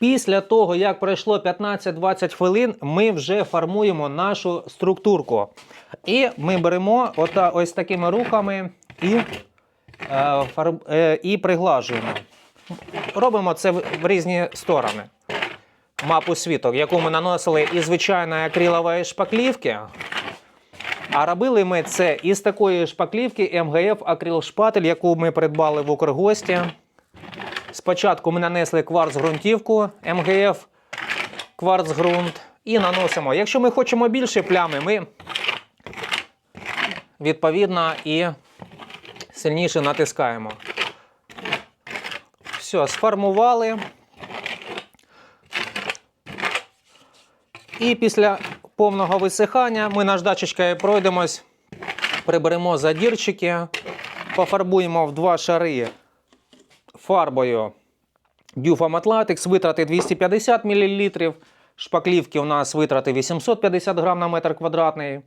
Після того, як пройшло 15-20 хвилин, ми вже формуємо нашу структурку. І ми беремо ота, ось такими руками і, е, фарб, е, і приглажуємо. Робимо це в, в різні сторони. Мапу світок, яку ми наносили із звичайної акрилової шпаклівки. А робили ми це із такої шпаклівки МГФ Акрил Шпатель, яку ми придбали в Укргості. Спочатку ми нанесли кварц ґрунтівку МГФ кварц ґрунт і наносимо. Якщо ми хочемо більше плями, ми відповідно і сильніше натискаємо. Все, сформували. І після повного висихання ми наждачечкою пройдемось, приберемо задірчики, пофарбуємо в два шари фарбою Dufam Atlatix, витрати 250 мл, шпаклівки у нас витрати 850 грам на метр квадратний.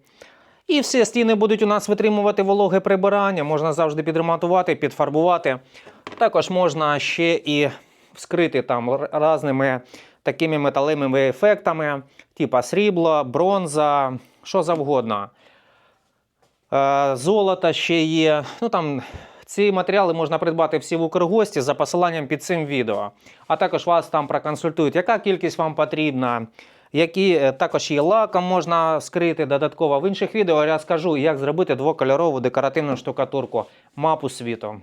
І всі стіни будуть у нас витримувати вологе прибирання, можна завжди підремонтувати, підфарбувати. Також можна ще і вскрити там р- разними такими металевими ефектами, типа срібло, бронза, що завгодно. Е, Золото ще є. Ну там ці матеріали можна придбати всі в Укргості за посиланням під цим відео. А також вас там проконсультують, яка кількість вам потрібна, які е, також є лаком можна скрити додатково. В інших відео я скажу, як зробити двокольорову декоративну штукатурку мапу світу.